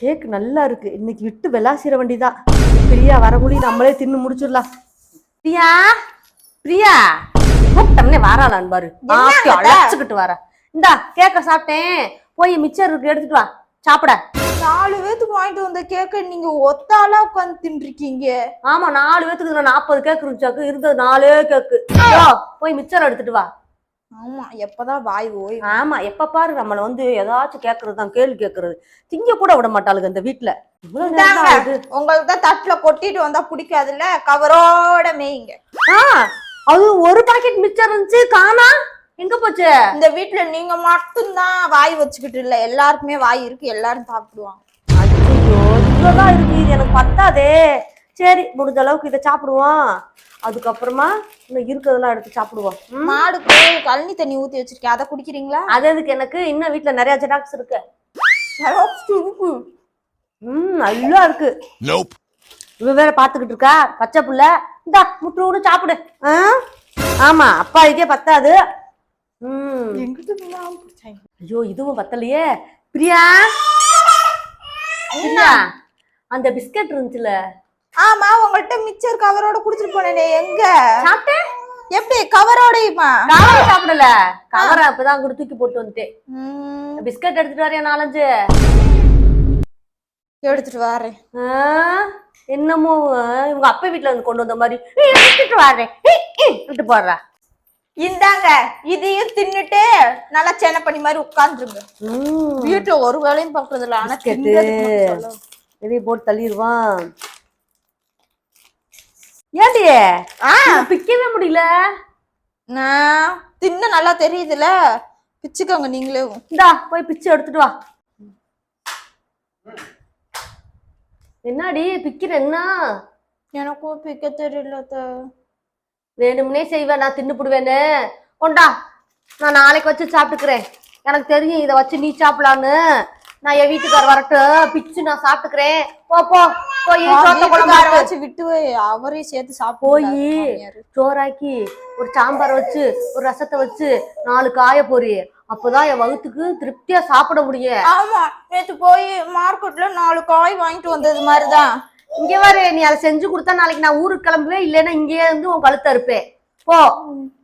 Cake நல்லா இருக்கு. இன்னைக்கு விட்டு விளாசிற வண்டிதான் பிரியா வரமொழி நம்மளே தின்னு முடிச்சிடலாம். பிரியா பிரியா. கூப்பிட்டோம்னே வாராளான்னு பாரு. ஆத்தி அழைச்சுக்கிட்டு வர. இந்தா கேக்க சாப்பிட்டேன். போய் மிச்சர் இருக்கு எடுத்துட்டு வா. சாப்பிட. நாலு பேத்துக்கு வாங்கிட்டு வந்த கேக்க நீங்க ஒத்தாளா உட்காந்து தின்றுருக்கீங்க. ஆமா நாலு பேத்துக்கு நாற்பது கேக் இருந்துச்சாக்கு இருந்தது நாலே கேக்கு. போய் மிச்சர் எடுத்துட்டு வா. ஆமா எப்பதான் வாய் ஓய் ஆமா எப்ப பாரு நம்மள வந்து ஏதாச்சும் கேக்குறது தான் கேள்வி கேக்குறது. திங்க கூட விட மாட்டாளுங்க இந்த வீட்டுல. உங்களுக்கு தான் தட்டுல கொட்டிட்டு வந்தா பிடிக்காதுல்ல? கவரோட மேய்ங்க. அது ஒரு பாக்கெட் மிச்சர் இருந்துச்சு காணா? எங்க போச்சு? இந்த வீட்ல நீங்க மட்டும்தான் வாய் வச்சுக்கிட்டு இல்ல எல்லாருக்குமே வாய் இருக்கு எல்லாரும் சாப்பிடுவாங்க. இவ்வளவுதான் இருக்கு இது எனக்கு பத்தாதே. சரி முடிஞ்ச அளவுக்கு இதை சாப்பிடுவோம். அதுக்கப்புறமா இன்னும் இருக்கிறதெல்லாம் எடுத்து சாப்பிடுவோம். ம்? மாடுக்கு கழனி தண்ணி ஊத்தி வச்சிருக்கேன். அதை குடிக்கிறீங்களா? அது எதுக்கு எனக்கு? இன்னும் வீட்டுல நிறைய ஜெராக்ஸ் இருக்கு. ம் நல்லா இருக்கு. இவ வேற பாத்துக்கிட்டு இருக்கா? பச்சை புள்ள. இந்தா முட்டு விடு சாப்பிடு. ஆ? ஆமா அப்பா இதே பத்தாது ஐயோ இதுவும் பத்தலையே. பிரியா? பிரியா அந்த பிஸ்கட் இருந்துச்சுல. ஆமா உங்கள்ட்ட மிச்சர் கவரோட குடிச்சிட்டு போனேனே எங்க? சாப்பிட்டேன். எப்படி கவரோடையுமா? கவரை சாப்பிடல. கவரை அப்பதான் கூட தூக்கி போட்டு வந்துட்டேன். பிஸ்கட் எடுத்துட்டு வரையா நாலஞ்சு. எடுத்துட்டு வரேன். என்னமோ இவங்க அப்பா வீட்டுல இருந்து கொண்டு வந்த மாதிரி. "ஏய், எடுத்துட்டு வரேன். விட்டு போடுறா. இந்தாங்க இதையும் தின்னுட்டு நல்லா சென்னை பண்ணி மாதிரி உட்காந்துருங்க வீட்டுல ஒரு வேலையும் பாக்குறது இல்ல ஆனா. இதையும் போட்டு தள்ளிடுவான். ஏண்டி? ஆ. பிக்கவே முடியல. நான் தின்ன நல்லா தெரியுதுல. பிச்சுக்கோங்க நீங்களே. இந்தா போய் பிச்சை எடுத்துட்டு வா. என்னடி? பிக்கிற என்ன? எனக்கும் பிக்க தெரியல. வேணும்னே செய்வேன் நான் தின்னுப்புடுவேன்னு கொண்டா நான் நாளைக்கு வச்சு சாப்பிட்டுக்கிறேன். எனக்கு தெரியும் இதை வச்சு நீ சாப்பிடலான்னு. நான் என் வீட்டுக்கார் வரட்டும். பிச்சு நான் சாப்பிட்டுக்கிறேன். போ போ. போய் சோத்த. வீட்டுக்காரராச்சும் விட்டு அவரையும் சேர்த்து சாப்பிட்டு போய் சோறாக்கி ஒரு சாம்பார் வச்சு ஒரு ரசத்தை வச்சு நாலு காய பொரி. அப்பதான் என் வகுத்துக்கு திருப்தியா சாப்பிட முடியும் ஆமா நேத்து போய் மார்க்கெட்ல நாலு காய் வாங்கிட்டு வந்தது மாதிரிதான். இங்க வரு நீ அதை செஞ்சு கொடுத்தா நாளைக்கு நான் ஊருக்கு கிளம்புவேன் இல்லைன்னா இங்கேயே இருந்து உன் கழுத்த இருப்பேன் போ.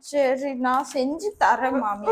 சரி நான் செஞ்சு தரேன் மாமி